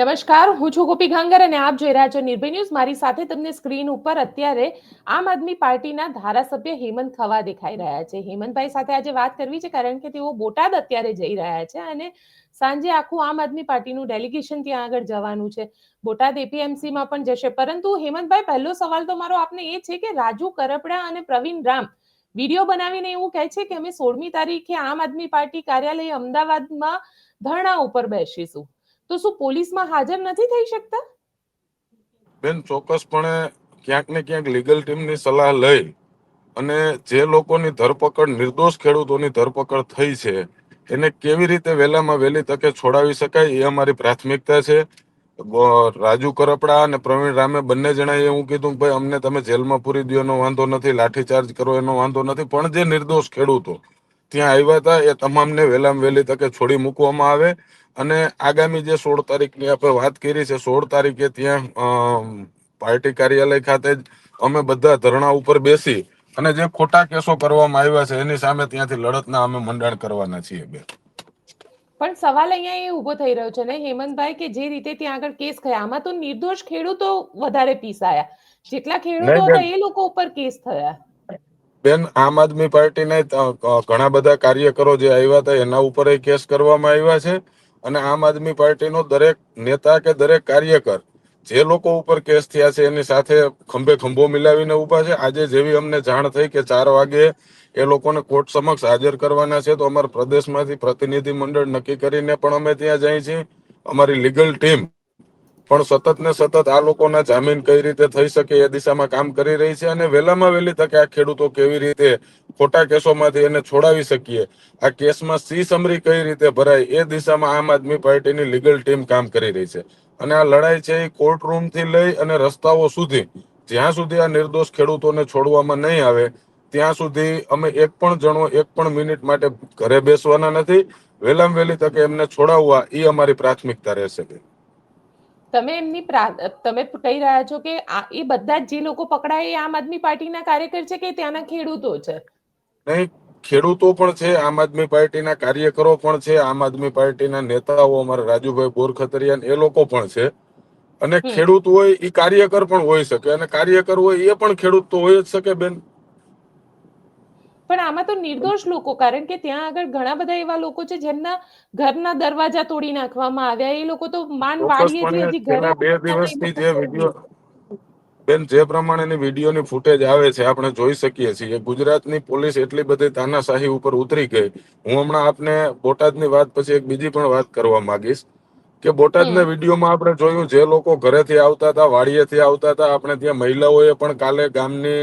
નમસ્કાર, હું છું ગોપી ગાંગર અને આપ જોઈ રહ્યા છો નિર્ભય ન્યૂઝ. મારી સાથે તમને સ્ક્રીન ઉપર અત્યારે આમ આદમી પાર્ટીના ધારાસભ્ય હેમંત ખવા દેખાઈ રહ્યા છે. હેમંતભાઈ સાથે આજે વાત કરવી છે કારણ કે તેઓ બોટાદ અત્યારે જઈ રહ્યા છે અને સાંજે આખું આમ આદમી પાર્ટીનું ડેલિગેશન ત્યાં આગળ જવાનું છે. બોટાદ એપીએમસીમાં પણ જશે. પરંતુ હેમંતભાઈ, પહેલો સવાલ તો મારો આપને એ છે કે રાજુ કરપડા અને પ્રવીણ રામ વીડિયો બનાવીને એવું કહે છે કે અમે સોળમી તારીખે આમ આદમી પાર્ટી કાર્યાલય અમદાવાદમાં ધરણા ઉપર બેસીશું. તો શું પોલીસમાં હાજર નથી થઈ શકતા? બેન, ચોક્કસપણે ક્યાંક ને ક્યાંક લીગલ ટીમની સલાહ લઈ અને જે લોકોની ધરપકડ, નિર્દોષ ખેડૂતોની ધરપકડ થઈ છે, એને કેવી રીતે વહેલામાં વહેલી તકે છોડાવી શકાય એ અમારી પ્રાથમિકતા છે. રાજુ કરપડા અને પ્રવીણ રામે બંને જણાએ એવું કીધું ભાઈ, અમને તમે જેલમાં પૂરી દો એનો વાંધો નથી, લાઠીચાર્જ કરો, એનો વાંધો નથી, પણ જે નિર્દોષ ખેડૂતો ત્યાં આવ્યા હતા એ તમામને વહેલામાં વહેલી તકે છોડી મૂકવામાં આવે. અને આગામી જે સોળ તારીખની આપણે વાત કરી છે સોળ તારીખે ત્યાં પાર્ટી કાર્યાલય ખાતે જ અમે બધા ધરણા ઉપર બેસી અને જે ખોટા કેસો કરવામાં આવ્યા છે એની સામે ત્યાંથી લડતના અમે મંડાણ કરવાના છીએ બે પણ સવાલ અહીંયા એ ઊભો થઈ રહ્યો છે ને હેમંતભાઈ કે જે રીતે ત્યાં આગળ કેસ થયા આમાં તો નિર્દોષ ખેડૂતો વધારે પીસાયા. જેટલા ખેડૂતો હતા એ લોકો ઉપર કેસ થયા. બેન, આમ આદમી પાર્ટીને ઘણા બધા કાર્યકરો જે આવ્યા હતા, એના ઉપર કેસ કરવામાં આવ્યા છે. અને આમ આદમી પાર્ટીનો દરેક નેતા કે દરેક કાર્યકર, જે લોકો ઉપર કેસ થયા છે, એની સાથે ખંભે ખંભો મિલાવીને ઊભા છે. આજે જેવી અમને જાણ થઈ કે ચાર વાગે એ લોકોને કોર્ટ સમક્ષ હાજર કરવાના છે, તો અમારા પ્રદેશમાંથી પ્રતિનિધિ મંડળ નક્કી કરીને પણ અમે ત્યાં જઈએ છીએ. અમારી લીગલ ટીમ પણ સતત ને સતત આ લોકોના જામીન કઈ રીતે થઈ શકે એ દિશામાં કામ કરી રહી છે અને વહેલામાં વહેલી તકે આ ખેડૂતો કેવી રીતે ખોટા કેસોમાંથી એને છોડાવી શકીએ? આ કેસમાં સી સમરી કઈ રીતે ભરાય એ દિશામાં આમ આદમી પાર્ટીની લીગલ ટીમ કામ કરી રહી છે. અને આ લડાઈ છે એ કોર્ટ રૂમથી લઈ અને રસ્તાઓ સુધી, જ્યાં સુધી આ નિર્દોષ ખેડૂતોને છોડવામાં નહીં આવે, ત્યાં સુધી અમે એક પણ જણો એક પણ મિનિટ માટે ઘરે બેસવાના નથી. વહેલામાં વહેલી તકે એમને છોડાવવા એ અમારી પ્રાથમિકતા રહેશે. તમે એમની તમે કહી રહ્યા છો કે એ બધા જે લોકો પકડાય એ આમ આદમી પાર્ટીના કાર્યકર છે કે ત્યાંના ખેડૂતો છે? નહીં ખેડૂતો પણ છે આમ આદમી પાર્ટીના કાર્યકરો પણ છે આમ આદમી પાર્ટીના નેતાઓ અમારા રાજુભાઈ બોરખતરિયાન એ લોકો પણ છે. અને ખેડૂત હોય એ કાર્યકર પણ હોઈ શકે અને કાર્યકર હોય એ પણ ખેડૂત તો હોય જ શકે બેન. પણ આમાં તો નિર્દોષ લોકો કારણ કે ત્યાં આગળ ઘણા બધા એવા લોકો છે જેમના ઘરના દરવાજા તોડી નાખવામાં આવ્યા. એ લોકો તો માન વાળીએ જે ચોક્કસપણે હજી ઘરે છેલ્લા બે દિવસથી જે વિડિયો વીડિયો બેન જે પ્રમાણેની વિડીયોની ફૂટેજ આવે છે આપણે જોઈ શકીએ છીએ. ગુજરાતની પોલીસ એટલી બધી તાનાશાહી ઉપર ઉતરી ગઈ. હું હમણાં આપને બોટાદની વાત પછી એક બીજી પણ વાત કરવા માંગીશ. કે બોટાદના વિડીયોમાં આપણે જોયું જે લોકો ઘરેથી આવતા હતા વાડીએથી આવતા હતા આપણે ત્યાં મહિલાઓએ પણ કાલે ગામની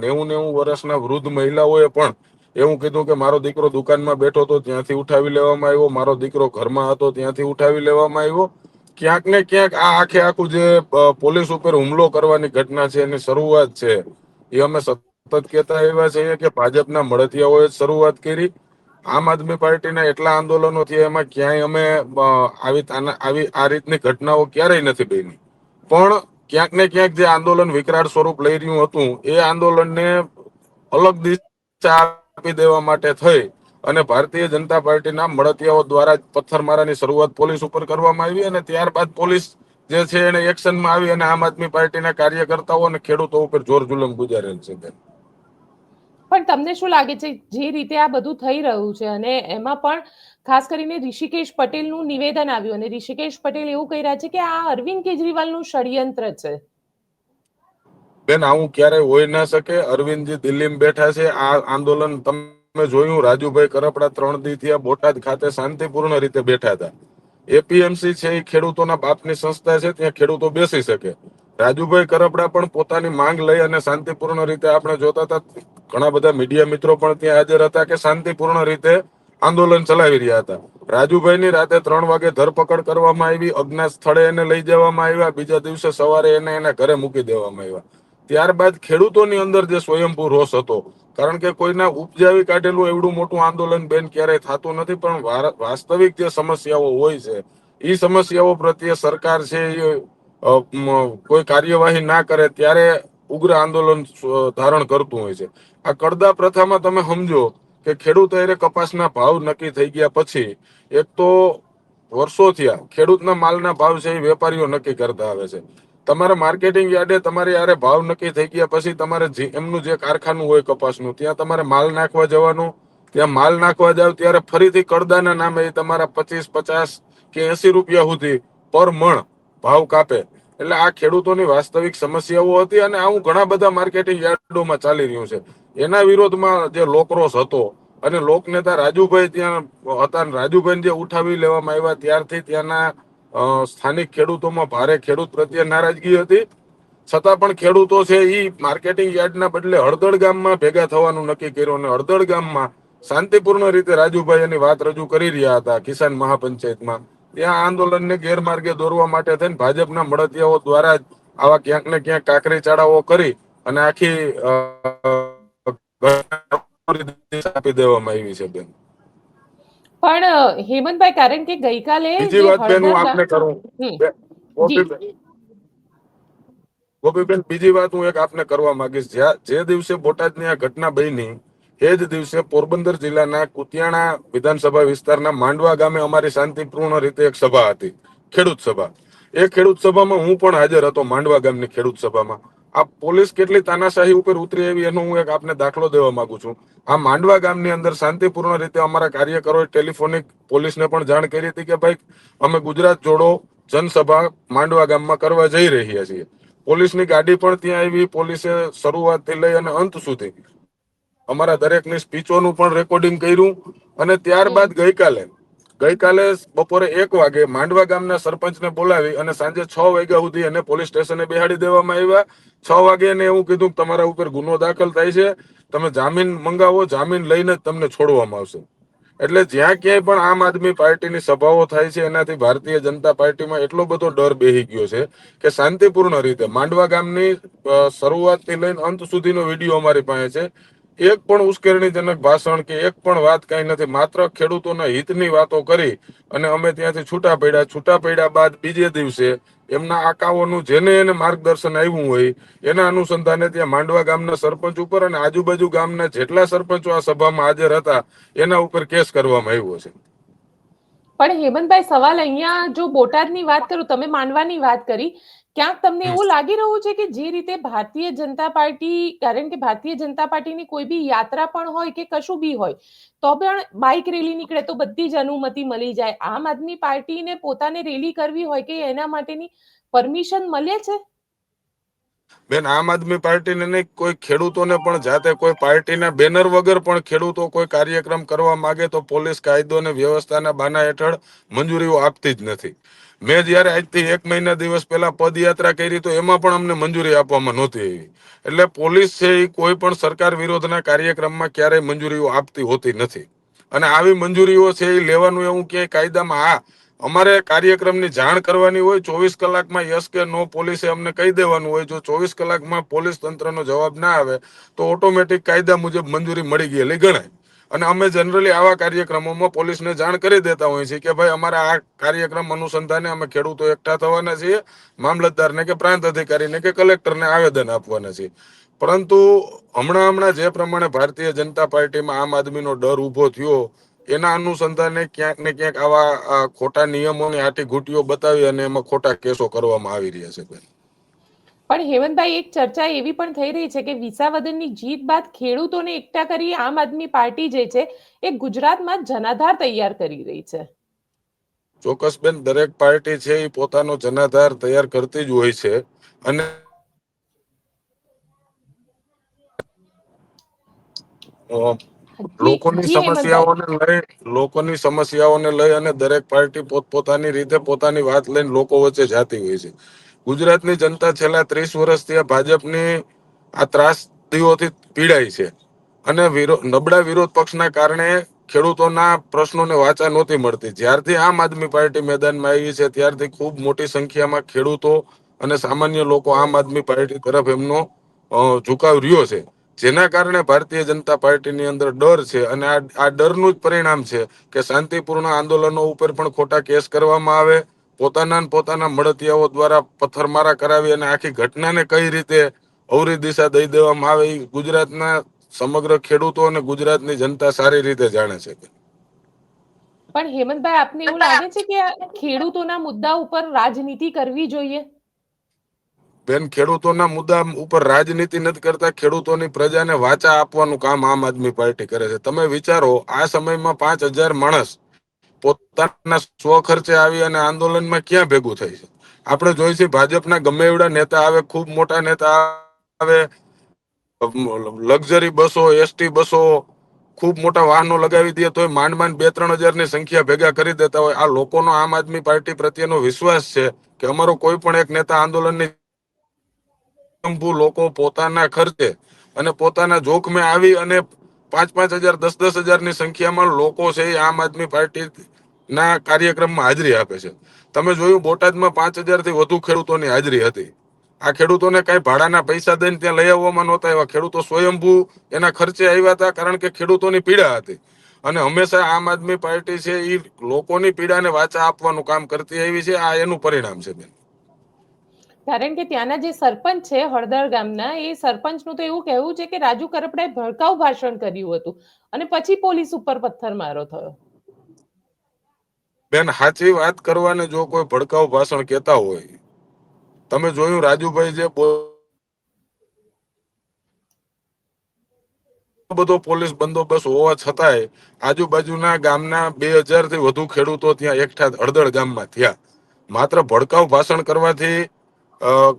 નેવું નેવું વર્ષના વૃદ્ધ મહિલાઓએ પણ એવું કીધું કે મારો દીકરો દુકાનમાં બેઠો હતો ત્યાંથી ઉઠાવી લેવામાં આવ્યો મારો દીકરો ઘરમાં હતો ત્યાંથી ઉઠાવી લેવામાં આવ્યો. ક્યાંક ને ક્યાંક આ આખે આખું જે પોલીસ ઉપર હુમલો કરવાની ઘટના છે એની શરૂઆત છે. એ અમે સતત કહેતા એવા છીએ કે ભાજપના મળતિયાઓએ શરૂઆત કરી. આમ આદમી પાર્ટીના એટલા આંદોલનો થયા, એમાં ક્યાંય અમે આવી આવી, આ રીતની ઘટનાઓ ક્યારેય નથી બની પણ ક્યાંક ને ક્યાંક જે આંદોલન વિકરાળ સ્વરૂપ લઈ રહ્યું હતું, એ આંદોલનને અલગ દિશા આપી દેવા માટે થઈ અને ભારતીય જનતા પાર્ટીના મળતિયાઓ દ્વારા પથ્થરમારાની શરૂઆત પોલીસ ઉપર કરવામાં આવી અને ત્યારબાદ પોલીસ જે છે એને એક્શનમાં આવી અને આમ આદમી પાર્ટીના કાર્યકર્તાઓ અને ખેડૂતો ઉપર જોર જુલમ ગુજારેલ છે. પણ તમને શું લાગે છે, જે રીતે આ બધું થઈ રહ્યું છે? અને એમાં પણ ખાસ કરીને ઋષિકેશ પટેલનું નિવેદન આવ્યું અને ઋષિકેશ પટેલ એવું કહી રહ્યા છે કે આ અરવિંદ કેજરીવાલનું ષડયંત્ર છે. બેન આવું ક્યારે હોઈ ના શકે. અરવિંદજી દિલ્હીમાં બેઠા છે. આ આંદોલન તમે જોયું, રાજુભાઈ કરપડા ત્રણ દી થયા બોટાદ ખાતે શાંતિપૂર્ણ રીતે બેઠા હતા. એપીએમસી છે, એ ખેડૂતોના બાપની સંસ્થા છે, ત્યાં ખેડૂતો બેસી શકે. રાજુભાઈ કરપડા પણ પોતાની માંગ લઈ અને શાંતિપૂર્ણ રીતે આપણે જોતા હતા. ઘણા બધા મીડિયા મિત્રો પણ ત્યાં હાજર હતા કે શાંતિપૂર્ણ રીતે આંદોલન ચલાવી રહ્યા હતા. રાજુભાઈની રાતે ત્રણ વાગે ધરપકડ કરવામાં આવી, અજ્ઞાત સ્થળે એને લઈ જવામાં આવ્યા, બીજા દિવસે સવારે એને એના ઘરે મૂકી દેવામાં આવ્યા. ત્યારબાદ ખેડૂતોની અંદર જે સ્વયંભૂ રોષ હતો, કારણ કે કોઈના ઉપજાવી કાઢેલું એવડું મોટું આંદોલન બેન ક્યારેય થતું નથી, પણ વાસ્તવિક જે સમસ્યાઓ હોય છે એ સમસ્યાઓ પ્રત્યે સરકાર છે એ કોઈ કાર્યવાહી ના કરે, ત્યારે ઉગ્ર આંદોલન ધારણ કરતું હોય છે. આ કડદા પ્રથામાં તમે સમજો કે ખેડૂત અરે કપાસના ભાવ નક્કી થઈ ગયા પછી એક તો વર્ષો થયા ખેડૂતના માલના ભાવ છે એ વેપારીઓ નક્કી કરતા આવે છે. તમારે માર્કેટિંગ યાર્ડે તમારે યારે ભાવ નક્કી થઈ ગયા પછી તમારે જે- એમનું જે કારખાનું હોય કપાસનું, ત્યાં તમારે માલ નાખવા જવાનું, ત્યાં માલ નાખવા જાવ ત્યારે ફરીથી કડદાના નામે તમારા પચીસ, પચાસ કે એસી રૂપિયા સુધી પર મણ ભાવ કાપે. એટલે આ ખેડૂતોની વાસ્તવિક સમસ્યાઓ હતી અને આવું ઘણા બધા માર્કેટિંગ યાર્ડોમાં ચાલી રહ્યું છે. એના વિરોધમાં જે લોકરોસ હતો અને લોકનેતા રાજુભાઈ ત્યાં હતા રાજુભાઈ જે ઉઠાવી લેવામાં આવ્યા ત્યારથી ત્યાંના સ્થાનિક ખેડૂતોમાં ભારે ખેડૂત પ્રત્યે નારાજગી હતી. છતાં પણ ખેડૂતો છે એ માર્કેટિંગ યાર્ડના બદલે હળદળ ગામમાં ભેગા થવાનું નક્કી કર્યું અને હળદળ ગામમાં શાંતિપૂર્ણ રીતે રાજુભાઈ એની વાત રજૂ કરી રહ્યા હતા કિસાન મહાપંચાયતમાં. ત્યાં આંદોલનને ગેરમાર્ગે દોરવા માટે થઈને ભાજપના મળતિયાઓ દ્વારા જ આવા ક્યાંક ને ક્યાંક કાકરી ચાડાઓ કરી અને આખી આપી દેવામાં આવી છે બેન. પણ હેમંતભાઈ કારણ કે ગઈકાલે બીજી વાત બેન હું આપને કરું. ગોપીબેન. બીજી વાત હું એક આપને કરવા માંગીશ. જે દિવસે બોટાદની આ ઘટના બની એ જ દિવસે પોરબંદર જિલ્લાના કુતિયાણા વિધાનસભા વિસ્તારના માંડવા ગામે અમારી શાંતિપૂર્ણ રીતે એક સભા હતી. ખેડૂત સભા. એ ખેડૂત સભામાં હું પણ હાજર હતો માંડવા ગામની ખેડૂત સભામાં. આ પોલીસ કેટલી તાનાશાહી ઉપર ઉતરી આવી એનો હું એક આપને દાખલો દેવા માંગુ છું. આ માંડવા ગામની અંદર શાંતિપૂર્ણ રીતે અમારા કાર્યકરોએ ટેલિફોનિક પોલીસને પણ જાણ કરી હતી કે ભાઈ, અમે ગુજરાત જોડો જનસભા માંડવા ગામમાં કરવા જઈ રહ્યા છીએ. પોલીસની ગાડી પણ ત્યાં આવી, પોલીસે શરૂઆતથી લઈ અને અંત સુધી અમારા દરેકની સ્પીચોનું પણ રેકોર્ડિંગ કર્યું અને ત્યારબાદ ગઈકાલે ગઈકાલે બપોરે એક વાગે માંડવા ગામના સરપંચને બોલાવી અને સાંજે છ વાગ્યા સુધી એને પોલીસ સ્ટેશને બેહાડી દેવામાં આવ્યા. છ વાગે એને એવું કીધું કે તમારા ઉપર ગુનો દાખલ થાય છે. તમે જામીન મંગાવો જામીન લઈને જ તમને છોડવામાં આવશે. એટલે જ્યાં ક્યાંય પણ આમ આદમી પાર્ટીની સભાઓ થાય છે એનાથી ભારતીય જનતા પાર્ટીમાં એટલો બધો ડર બેહી ગયો છે કે શાંતિપૂર્ણ રીતે માંડવા ગામની શરૂઆતથી લઈને અંત સુધીનો વીડિયો અમારી પાસે છે. એક પણ ઉશ્કેરણીજનક ભાષણ કે એક પણ વાત કઈ નથી. માત્ર ખેડૂતોના હિતની વાતો કરી અને અમે ત્યાંથી છૂટા પડ્યા. છૂટા પડ્યા બાદ બીજે દિવસે એમના આકાઓનું જેને એને માર્ગદર્શન આવ્યું હોય, એના અનુસંધાને ત્યાં માંડવા ગામના સરપંચ ઉપર અને આજુબાજુ ગામના જેટલા સરપંચો આ સભામાં હાજર હતા, એના ઉપર કેસ કરવામાં આવ્યો છે. પણ હેમંતભાઈ, સવાલ અહીંયા જો બોટાદની વાત કરું, તમે માંડવાની વાત કરી ક્યાંક તમને એવું લાગી રહ્યું છે કે જે રીતે ભારતીય જનતા પાર્ટી કારણ કે ભારતીય જનતા પાર્ટીની કોઈ બી યાત્રા પણ હોય કે કશું બી હોય તો પણ બાઇક રેલી નીકળે તો બધી જ અનુમતિ મળી જાય. આમ આદમી પાર્ટીને પોતાને રેલી કરવી હોય કે એના માટેની પરમિશન મળે છે? બેન, આમ આદમી પાર્ટીને નહીં, કોઈ ખેડૂતોને પણ જાતે કોઈ પાર્ટીના બેનર વગર પણ ખેડૂતો કોઈ કાર્યક્રમ કરવા માંગે તો પોલીસ કાયદો અને વ્યવસ્થાના બાના હેઠળ મંજૂરીઓ આપતી જ નથી. મેં જયારે આજથી એક મહિના દિવસ પહેલા પદયાત્રા કરી તો એમાં પણ અમને મંજૂરી આપવામાં નહોતી આવી. એટલે પોલીસ છે એ કોઈ પણ સરકાર વિરોધના કાર્યક્રમમાં ક્યારેય મંજૂરીઓ આપતી હોતી નથી. અને આવી મંજૂરીઓ છે એ લેવાનું એવું ક્યાંય કાયદામાં હા અમારે કાર્યક્રમની જાણ કરવાની હોય, ચોવીસ કલાકમાં યસ કે નો પોલીસે અમને કહી દેવાનું હોય. જો ચોવીસ કલાકમાં પોલીસ તંત્રનો જવાબ ના આવે, તો ઓટોમેટિક કાયદા મુજબ મંજૂરી મળી ગયેલી ગણાય. અને અમે જનરલી આવા કાર્યક્રમોમાં પોલીસને જાણ કરી દેતા હોઈએ છીએ કે ભાઈ, અમારા આ કાર્યક્રમ અનુસંધાને અમે ખેડૂતો એકઠા થવાના છીએ, મામલતદારને કે પ્રાંત અધિકારીને કે કલેક્ટરને આવેદન આપવાના છીએ. પરંતુ હમણાં હમણાં જે પ્રમાણે ભારતીય જનતા પાર્ટીમાં આમ આદમીનો ડર ઊભો થયો એના અનુસંધાને ક્યાંક ને ક્યાંક આવા ખોટા નિયમોની આટી ઘૂંટીઓ બતાવી અને એમાં ખોટા કેસો કરવામાં આવી રહ્યા છે બેન. પણ હેમંતભાઈ એક ચર્ચા એવી પણ થઈ રહી છે કે વિસાવદનની જીત બાદ ખેડૂતોને એકઠા કરી આમ આદમી પાર્ટી જે છે એ ગુજરાતમાં જનાધાર તૈયાર કરી રહી છે. ચોક્કસ બેન દરેક પાર્ટી છે એ પોતાનો જનાધાર તૈયાર કરતી જ હોય છે અને લોકોની સમસ્યાઓને લઈ લોકોની સમસ્યાઓને લઈ અને દરેક પાર્ટી પોતપોતાની રીતે પોતાની વાત લઈને લોકો વચ્ચે જાતી હોય છે. ગુજરાતની જનતા છેલ્લા ત્રીસ વર્ષથી આ ભાજપની આ ત્રાસદીઓથી પીડાય છે. અને વિરો- નબળા વિરોધ પક્ષના કારણે ખેડૂતોના પ્રશ્નોને વાચા નહોતી મળતી. જ્યારથી આમ આદમી પાર્ટી મેદાનમાં આવી છે ત્યારથી ખૂબ મોટી સંખ્યામાં ખેડૂતો અને સામાન્ય લોકો આમ આદમી પાર્ટી તરફ એમનો ઝુકાવ રહ્યો છે. જેના કારણે ભારતીય જનતા પાર્ટીની અંદર ડર છે અને આ આ ડરનું જ પરિણામ છે કે શાંતિપૂર્ણ આંદોલનો ઉપર પણ ખોટા કેસ કરવામાં આવે પોતાના પોતાના મળતિયાઓ દ્વારા પથ્થરમારા કરાવી અને આખી ઘટનાને કઈ રીતે અવરી દિશા દઈ દેવામાં આવે એ ગુજરાતના સમગ્ર ખેડૂતો અને ગુજરાતની જનતા સારી રીતે જાણે છે. પણ હેમંતભાઈ આપને એવું લાગે છે કે ખેડૂતોના મુદ્દા ઉપર રાજનીતિ કરવી જોઈએ? બેન, ખેડૂતોના મુદ્દા ઉપર રાજનીતિ નથી કરતા, ખેડૂતોની પ્રજાને વાચા આપવાનું કામ આમ આદમી પાર્ટી કરે છે. તમે વિચારો, આ સમયમાં પાંચ હજાર માણસ પોતાના સ્વખર્ચે આવી અને આંદોલનમાં ક્યાં ભેગું થઈ છે? આપણે જોઈ છે, ભાજપના ગમે એવડા નેતા આવે, ખૂબ મોટા નેતા આવે, લક્ઝરી બસો, એસટી બસો, ખૂબ મોટા વાહનો લગાવી દે, તોય માંડ માંડ બે ત્રણ હજારની સંખ્યા ભેગા કરી દેતા હોય. આ લોકોનો આમ આદમી પાર્ટી પ્રત્યેનો વિશ્વાસ છે કે અમારો કોઈ પણ એક નેતા આંદોલનની સ્વયંભૂ લોકો પોતાના ખર્ચે અને પોતાના જોખમે આવી અને પાંચ પાંચ હજાર, દસ દસ હજારની સંખ્યામાં લોકો છે આમ આદમી પાર્ટી ના કાર્યક્રમમાં હાજરી આપે છે. તમે જોયું બોટાદમાં પાંચ હજારથી વધુ ખેડૂતોની હાજરી હતી. આ ખેડૂતોને કઈ ભાડાના પૈસા દઈને ત્યાં લઈ આવવામાં નહોતા આવ્યા. ખેડૂતો સ્વયંભૂ એના ખર્ચે આવ્યા હતા કારણ કે ખેડૂતોની પીડા હતી. અને હંમેશા આમ આદમી પાર્ટી છે એ લોકોની પીડાને વાચા આપવાનું કામ કરતી આવી છે. આ એનું પરિણામ છે બેન. કારણ કે ત્યાંના જે સરપંચ છે, હળદર ગામના, એ સરપંચનું તો એવું કહેવું છે કે રાજુ કરપડાએ ભડકાઉ ભાષણ કર્યું હતું અને પછી પોલીસ ઉપર પથ્થરમારો થયો. બેન, સાચી વાત કરવાને જો કોઈ ભડકાઉ ભાષણ કહેતા હોય, તમે જોયું રાજુભાઈ જે બધો પોલીસ બંદોબસ્ત હોવા છતાંય આજુબાજુના ગામના બે હજારથી વધુ ખેડૂતો ત્યાં એકઠા હળદળ ગામમાં થયા. માત્ર ભડકાઉ ભાષણ કરવાથી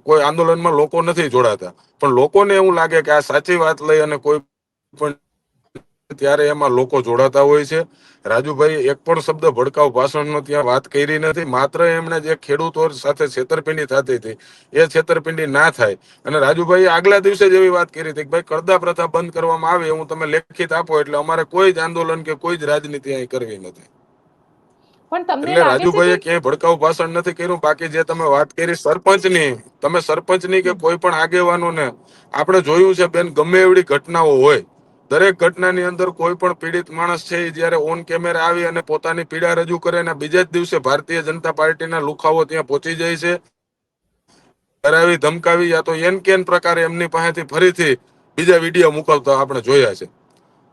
કોઈ આંદોલનમાં લોકો નથી જોડાતા. પણ લોકોને એવું લાગે કે આ સાચી વાત લઈ અને કોઈ પણ ત્યારે એમાં લોકો જોડાતા હોય છે. રાજુભાઈ, એક પણ શબ્દ ભડકાઉ ભાષણનો ત્યાં વાત કરી નથી. માત્ર એમણે જે ખેડૂતો સાથે છેતરપિંડી થતી હતી, એ છેતરપિંડી ના થાય. અને રાજુભાઈ આગલા દિવસે જ એવી વાત કરી હતી કે ભાઈ, કરદા પ્રથા બંધ કરવામાં આવે હું તમે લેખિત આપો એટલે અમારે કોઈ જ આંદોલન કે કોઈ જ રાજનીતિ અહીં કરવી નથી. પણ તમને એટલે રાજુભાઈએ ક્યાંય ભડકાઉ ભાષણ નથી કર્યું? બાકી જે તમે વાત કરી સરપંચની તમે સરપંચની કે કોઈ પણ આગેવાનોને આપણે જોયું છે બેન ગમે એવડી ઘટનાઓ હોય દરેક ઘટનાની અંદર કોઈ પણ પીડિત માણસ છે એ જ્યારે ઓન કેમેરા આવી અને પોતાની પીડા રજૂ કરે અને બીજા જ દિવસે ભારતીય જનતા પાર્ટીના લુખાઓ ત્યાં પહોંચી જાય છે ડરાવી ધમકાવી યા તો એન કેન પ્રકારે એમની પાસેથી ફરીથી બીજા વીડિયો મોકલતા આપણે જોયા છે.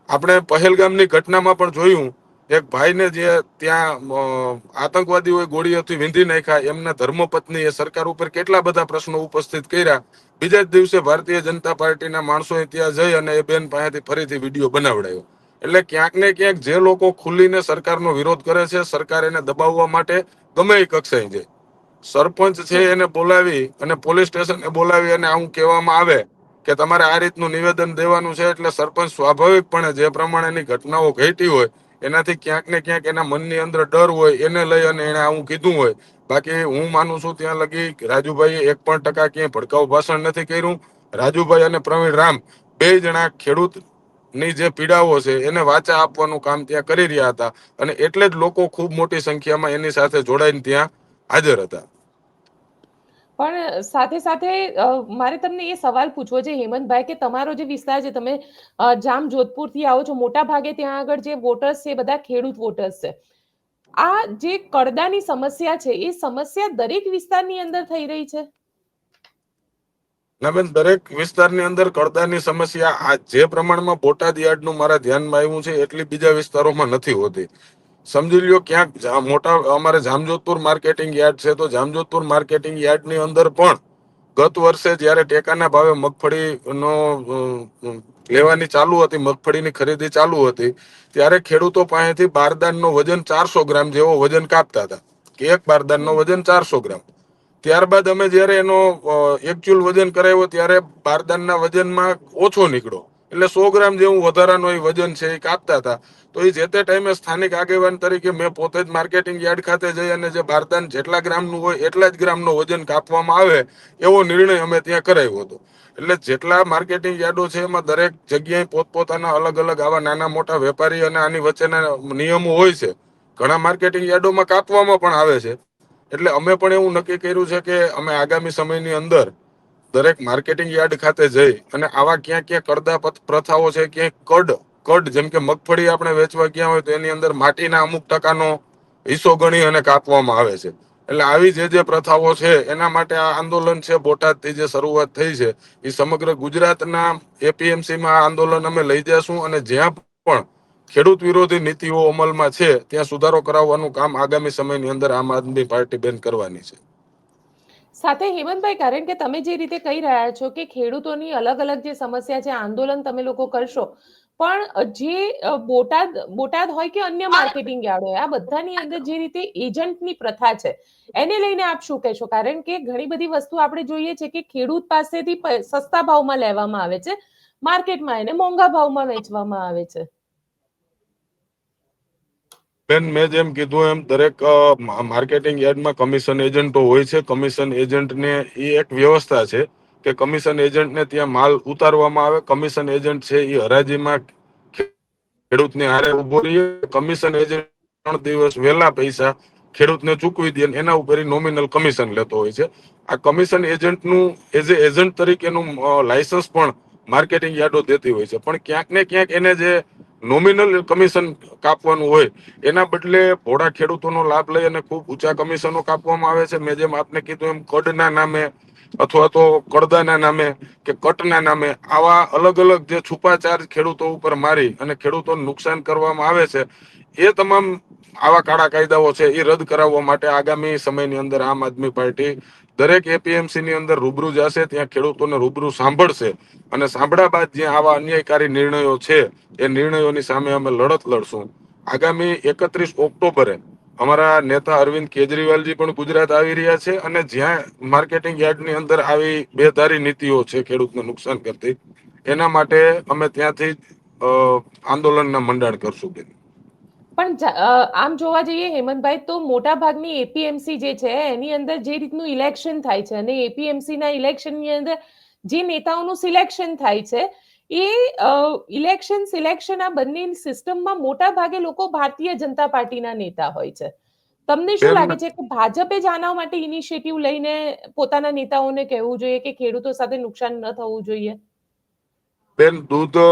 આપણે પહેલગામની ઘટનામાં પણ જોયું એક ભાઈને જે ત્યાં આતંકવાદીઓ આતંકવાદીઓએ ગોળીઓથી વીંધી નાખ્યા, એમના ધર્મપત્નીએ સરકાર ઉપર કેટલા બધા પ્રશ્નો ઉપસ્થિત કર્યા. બીજા જ દિવસે ભારતીય જનતા પાર્ટીના માણસોએ ત્યાં જઈ અને એ બેન પાસેથી ફરીથી વીડિયો બનાવડાયો. એટલે ક્યાંક ને ક્યાંક જે લોકો ખુલ્લીને સરકારનો વિરોધ કરે છે, સરકાર એને દબાવવા માટે ગમે એ કક્ષાએ જાય. સરપંચ છે એને બોલાવી અને પોલીસ સ્ટેશને બોલાવી અને આવું કહેવામાં આવે કે તમારે આ રીતનું નિવેદન દેવાનું છે, એટલે સરપંચ સ્વાભાવિકપણે જે પ્રમાણેની ઘટનાઓ ઘટી હોય એનાથી ક્યાંક ને ક્યાંક એના મનની અંદર ડર હોય, એને લઈ અને એને આવું કીધું હોય. બાકી હું માનું છું ત્યાં લગી રાજુભાઈએ એક પણ ટકા ક્યાંય ભડકાઉ ભાષણ નથી કર્યું. રાજુભાઈ અને પ્રવીણ રામ બે જણા ખેડૂતની જે પીડાઓ છે, એને વાચા આપવાનું કામ ત્યાં કરી રહ્યા હતા. અને એટલે જ લોકો ખૂબ મોટી સંખ્યામાં એની સાથે જોડાઈને ત્યાં હાજર હતા. પણ સાથે સાથે મારે તમને એ સવાલ પૂછવો છે, હેમંતભાઈ, કે તમારો જે વિસ્તાર છે, તમે જામ જોધપુરથી આવો છો, મોટા ભાગે ત્યાં આગળ જે વોટર્સ છે બધા ખેડૂત વોટર્સ છે. આ જે કડદાની સમસ્યા છે, એ સમસ્યા દરેક વિસ્તારની અંદર થઈ રહી છે? ના દરેક વિસ્તારની અંદર કડદાની સમસ્યા આ જે પ્રમાણમાં બોટાદ યાર્ડનું મારા ધ્યાનમાં આવ્યું છે, એટલી બીજા વિસ્તારોમાં નથી હોતી. સમજી લ્યો ક્યાંક મોટા અમારે જામજોધપુર માર્કેટિંગ યાર્ડ છે, તો જામજોધપુર માર્કેટિંગ યાર્ડની અંદર પણ ગત વર્ષે જ્યારે ટેકાના ભાવે મગફળીનો લેવાની ચાલુ હતી, મગફળીની ખરીદી ચાલુ હતી, ત્યારે ખેડૂતો પાસેથી બારદાનનો વજન ચારસો ગ્રામ જેવો વજન કાપતા હતા. કે એક બારદાનનો વજન ચારસો ગ્રામ. ત્યારબાદ અમે જ્યારે એનો એકચ્યુઅલ વજન કરાવ્યો, ત્યારે બારદાનના વજનમાં ઓછો નીકળ્યો. એટલે સો ગ્રામ જેવું વધારાનું એ વજન છે એ કાપતા હતા. તો એ જે તે ટાઈમે સ્થાનિક આગેવાન તરીકે મેં પોતે જ માર્કેટિંગ યાર્ડ ખાતે જઈ અને જે બારદાન જેટલા ગ્રામનું હોય એટલા જ ગ્રામનો વજન કાપવામાં આવે એવો નિર્ણય અમે ત્યાં કરાવ્યો હતો. એટલે જેટલા માર્કેટિંગ યાર્ડો છે એમાં દરેક જગ્યાએ પોતપોતાના અલગ અલગ આવા નાના મોટા વેપારી અને આની વચ્ચેના નિયમો હોય છે. ઘણા માર્કેટિંગ યાર્ડોમાં કાપવામાં પણ આવે છે. એટલે અમે પણ એવું નક્કી કર્યું છે કે અમે આગામી સમયની અંદર દરેક માર્કેટિંગ યાર્ડ ખાતે જઈ અને આવા ક્યાં ક્યાં કરદા પ્રથાઓ છે, ક્યાંય કડ કડ જેમ કે મગફળી આપણે વેચવા ગયા હોય તો એની અંદર માટીના અમુક ટકાનો હિસ્સો ગણી અને કાપવામાં આવે છે. એટલે આવી જે જે પ્રથાઓ છે, એના માટે આ આંદોલન છે, બોટાદથી જે શરૂઆત થઈ છે, એ સમગ્ર ગુજરાતના એપીએમસીમાં આ આંદોલન અમે લઈ જશું અને જ્યાં પણ ખેડૂત વિરોધી નીતિઓ અમલમાં છે, ત્યાં સુધારો કરાવવાનું કામ આગામી સમયની અંદર આમ આદમી પાર્ટી બેન કરવાની છે. સાથે હેમંતભાઈ કારણ કે તમે જે રીતે કહી રહ્યા છો કે ખેડૂતોની અલગ અલગ જે સમસ્યા છે આંદોલન તમે લોકો કરશો પણ જે બોટાદ બોટાદ હોય કે અન્ય માર્કેટિંગ યાર્ડ હોય આ બધાની અંદર જે રીતે એજન્ટની પ્રથા છે એને લઈને આપ શું કહેશો? કારણ કે ઘણી બધી વસ્તુ આપણે જોઈએ છે કે ખેડૂત પાસેથી સસ્તા ભાવમાં લેવામાં આવે છે માર્કેટમાં એને મોંઘા ભાવમાં વેચવામાં આવે છે. બેન, મેં જેમ કીધું એમ, દરેક માર્કેટિંગ યાર્ડમાં કમિશન એજન્ટો હોય છે. કમિશન એજન્ટને એ એક વ્યવસ્થા છે કે કમિશન એજન્ટને ત્યાં માલ ઉતારવામાં આવે. કમિશન એજન્ટ છે એ હરાજીમાં ખેડૂતને હારે ઊભો રહીએ. કમિશન એજન્ટ ત્રણ દિવસ વહેલા પૈસા ખેડૂતને ચૂકવી દે એના ઉપર નોમિનલ કમિશન લેતો હોય છે. આ કમિશન એજન્ટનું, એઝ એ એજન્ટ તરીકેનું લાયસન્સ પણ માર્કેટિંગ યાર્ડો દેતી હોય છે. પણ ક્યાંક ને ક્યાંક એને જે નોમિનલ કમિશન કાપવાનું હોય, એના બદલે ભોળા ખેડૂતોનો લાભ લઈ અને ખૂબ ઊંચા કમિશનો કાપવામાં આવે છે. મેં જેમ આપને કીધું એમ કડના નામે અથવા તો કડદાના નામે કે કટના નામે આવા અલગ અલગ જે છુપા ચાર્જ ખેડૂતો ઉપર મારી અને ખેડૂતોને નુકસાન કરવામાં આવે છે, એ તમામ આવા કાળા કાયદાઓ છે, એ રદ કરાવવા માટે આગામી સમયની અંદર આમ આદમી પાર્ટી દરેક એપીએમસી ની અંદર રૂબરૂ જશે, ત્યાં ખેડૂતોને રૂબરૂ સાંભળશે. અને સાંભળ્યા બાદ જ્યાં આવા અન્યાયકારી નિર્ણયો છે, એ નિર્ણયોની સામે અમે લડત લડશું. આગામી એકત્રીસ ઓક્ટોબરે અમારા નેતા અરવિંદ કેજરીવાલજી પણ ગુજરાત આવી રહ્યા છે અને જ્યાં માર્કેટિંગ યાર્ડની અંદર આવી બેધારી નીતિઓ છે ખેડૂતને નુકસાન કરતી, એના માટે અમે ત્યાંથી આંદોલનના મંડાણ કરશું બેન. પણ આમ જોવા જઈએ હેમંતભાઈ તો મોટા ભાગની એપીએમસી જે છે એની અંદર જે રીતનું ઇલેક્શન થાય છે અને એપીએમસી ના ઇલેક્શનની અંદર જે નેતાઓનું સિલેક્શન થાય છે એ ઇલેક્શન સિલેક્શન આ બંને સિસ્ટમમાં મોટા ભાગે લોકો ભારતીય જનતા પાર્ટીના નેતા હોય છે. તમને શું લાગે છે કે ભાજપે જ આના માટે ઇનિશિયેટિવ લઈને પોતાના નેતાઓને કહેવું જોઈએ કે ખેડૂતો સાથે નુકસાન ન થવું જોઈએ? બેન દૂધ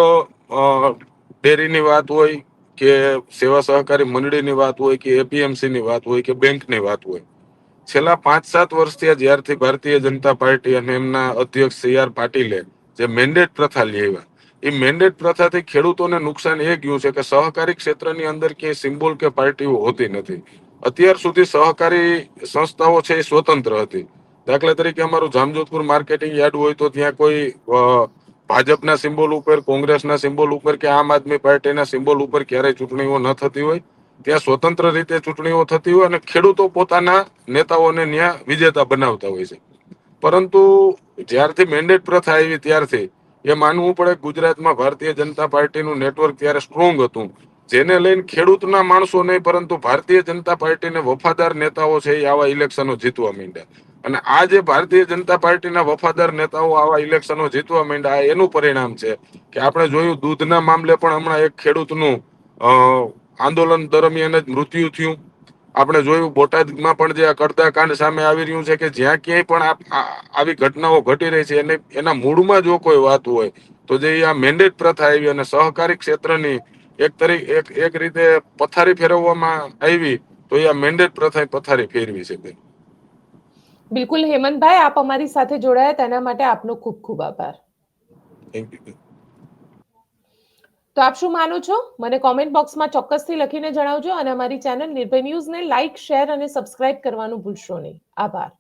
ડેરીની વાત હોય કે સેવા સહકારી મંડળીની વાત હોય કે એપીએમસી ની વાત હોય કે બેંકની વાત હોય. છેલ્લા પાંચ સાત વર્ષથી જ્યારથી ભારતીય જનતા પાર્ટી અને એમના અધ્યક્ષ સી આર પાટીલે જે મેન્ડેટ પ્રથા લેવા એ મેન્ડેટ પ્રથાથી ખેડૂતોને નુકસાન એ ગયું છે કે સહકારી ક્ષેત્રની અંદર ક્યાંય સિમ્બોલ કે પાર્ટીઓ હોતી નથી. અત્યાર સુધી સહકારી સંસ્થાઓ છે એ સ્વતંત્ર હતી. દાખલા તરીકે અમારું જામજોધપુર માર્કેટિંગ યાર્ડ હોય તો ત્યાં કોઈ ભાજપના સિમ્બોલ ઉપર, કોંગ્રેસના સિમ્બોલ ઉપર કે આમ આદમી પાર્ટીના સિમ્બોલ ઉપર ક્યારેય ચૂંટણીઓ ન થતી હોય, ત્યાં સ્વતંત્ર રીતે ચૂંટણીઓ થતી હોય અને ખેડૂતો પોતાના નેતાઓને ત્યાં વિજેતા બનાવતા હોય છે. પરંતુ જ્યારથી મેન્ડેટ પ્રથા આવી ત્યારથી એ માનવું પડે ગુજરાતમાં ભારતીય જનતા પાર્ટીનું નેટવર્ક ત્યારે સ્ટ્રોંગ હતું. જેને લઈને ખેડૂતના માણસો નહીં, પરંતુ ભારતીય જનતા પાર્ટીને વફાદાર નેતાઓ છે એ આવા ઇલેક્શનો જીતવા માંડ્યા. અને આ જે ભારતીય જનતા પાર્ટીના વફાદાર નેતાઓ આવા ઇલેક્શનો જીતવા માંડ્યા એનું પરિણામ છે કે આપણે જોયું દૂધના મામલે પણ હમણાં એક ખેડૂતનું આંદોલન દરમિયાન જ મૃત્યુ થયું. આપણે જોયું બોટાદમાં પણ જે આ કરતા કાંડ સામે આવી રહ્યું છે કે જ્યાં ક્યાંય પણ આવી ઘટનાઓ ઘટી રહી છે, એને, એના મૂળમાં જો કોઈ વાત હોય, તો જે આ મેન્ડેટ પ્રથા આવી અને સહકારી ક્ષેત્રની એક તરી, એક એક રીતે પથારી ફેરવવામાં આવી, તો એ આ મેન્ડેટ પ્રથાએ પથારી ફેરવી છે બિલકુલ હેમંતભાઈ આપ અમારી સાથે જોડાયા. તેના માટે આપનો ખૂબ ખૂબ આભાર. થેન્ક યુ તો આપ શું માનો છો? મને કોમેન્ટ બોક્સમાં ચોક્કસથી લખીને જણાવજો અને અમારી ચેનલ નિર્ભય ન્યૂઝને લાઇક શેર અને સબસ્ક્રાઇબ કરવાનું ભૂલશો નહીં. આભાર.